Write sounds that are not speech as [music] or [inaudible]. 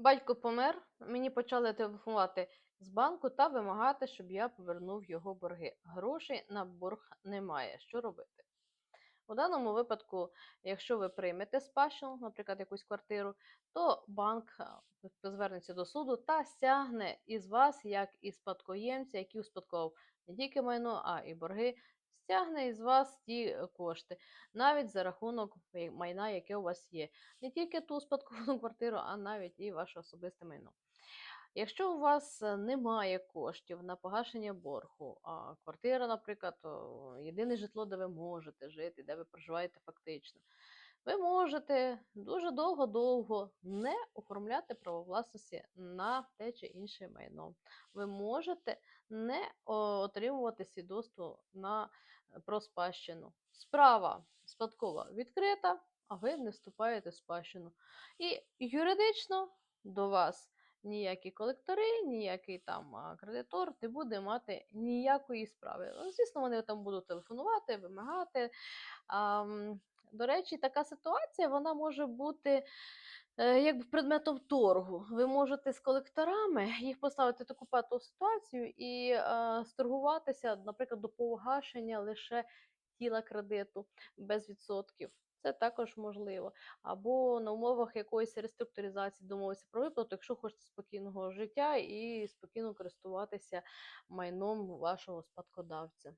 Батько помер, мені почали телефонувати з банку та вимагати, щоб я повернув його борги. Грошей на борг немає. Що робити? У даному випадку, якщо ви приймете спадщину, наприклад, якусь квартиру, то банк звернеться до суду та стягне із вас, як і спадкоємця, який успадковав не тільки майно, а і борги, стягне із вас ті е, кошти, навіть за рахунок майна, яке у вас є. Не тільки ту спадковану [laughs] квартиру, а навіть і ваше особисте майно. Якщо у вас е, немає коштів на погашення боргу, а квартира, наприклад, єдине житло, де ви можете жити, де ви проживаєте фактично, ви можете дуже довго-довго не оформляти право власності на те чи інше майно. Ви можете не отримувати свідоцтво на е, про спадщину. Справа спадкова відкрита, а ви не вступаєте в спадщину. І юридично до вас ніякі колектори, ніякий там кредитор не буде мати ніякої справи. Ну, Звісно, вони там будуть телефонувати, вимагати. До речі, така ситуація вона може бути е, якби предметом торгу. Ви можете з колекторами їх поставити таку патову ситуацію і е, сторгуватися, наприклад, до погашення лише тіла кредиту без відсотків. Це також можливо. Або на умовах якоїсь реструктуризації домовитися про виплату, якщо хочете спокійного життя і спокійно користуватися майном вашого спадкодавця.